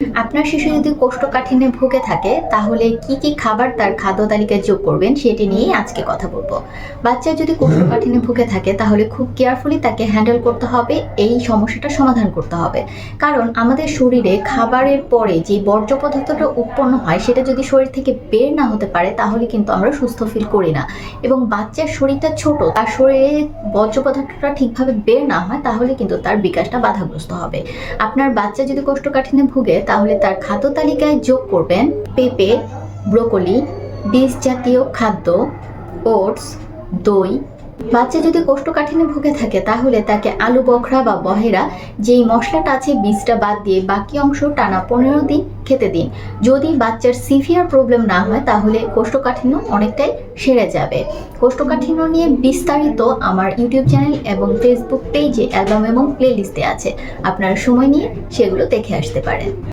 আপনার শিশু যদি কোষ্ঠকাঠিন্যে ভুগে থাকে, তাহলে কি কি খাবার তার খাদ্য তালিকায় যোগ করবেন সেটি নিয়েই আজকে কথা বলব। বাচ্চা যদি কোষ্ঠকাঠিন্যে ভুগে থাকে, তাহলে খুব কেয়ারফুলি তাকে হ্যান্ডেল করতে হবে, এই সমস্যাটা সমাধান করতে হবে। কারণ আমাদের শরীরে খাবারের পরে যে বর্জ্য পদার্থটা উৎপন্ন হয়, সেটা যদি শরীর থেকে বের না হতে পারে, তাহলে কিন্তু আমরা সুস্থ ফিল করি না। এবং বাচ্চার শরীরটা ছোট, তার শরীরে বর্জ্য পদার্থটা ঠিকভাবে বের না হয়, তাহলে কিন্তু তার বিকাশটা বাধাগ্রস্ত হবে। আপনার বাচ্চা যদি কোষ্ঠকাঠিন্যে ভুগে তাহলে তার খাদ্য তালিকায় যোগ করবেন পেঁপে, ব্রোকলি, বীজ জাতীয় খাদ্য, ওটস, দই। বাচ্চা যদি কোষ্ঠকাঠিন্যে ভুগে থাকে, তাহলে তাকে আলু, বখরা বা বহেরা, যেই মশলাটা আছে, বীজটা বাদ দিয়ে বাকি অংশ টানা পনেরো দিন খেতে দিন। যদি বাচ্চার সিভিয়ার প্রবলেম না হয়, তাহলে কোষ্ঠকাঠিন্য অনেকটাই সেরে যাবে। কোষ্ঠকাঠিন্য নিয়ে বিস্তারিত আমার ইউটিউব চ্যানেল এবং ফেসবুক পেজে অ্যালবাম এবং প্লেলিস্টে আছে। আপনারা সময় নিয়ে সেগুলো দেখে আসতে পারেন।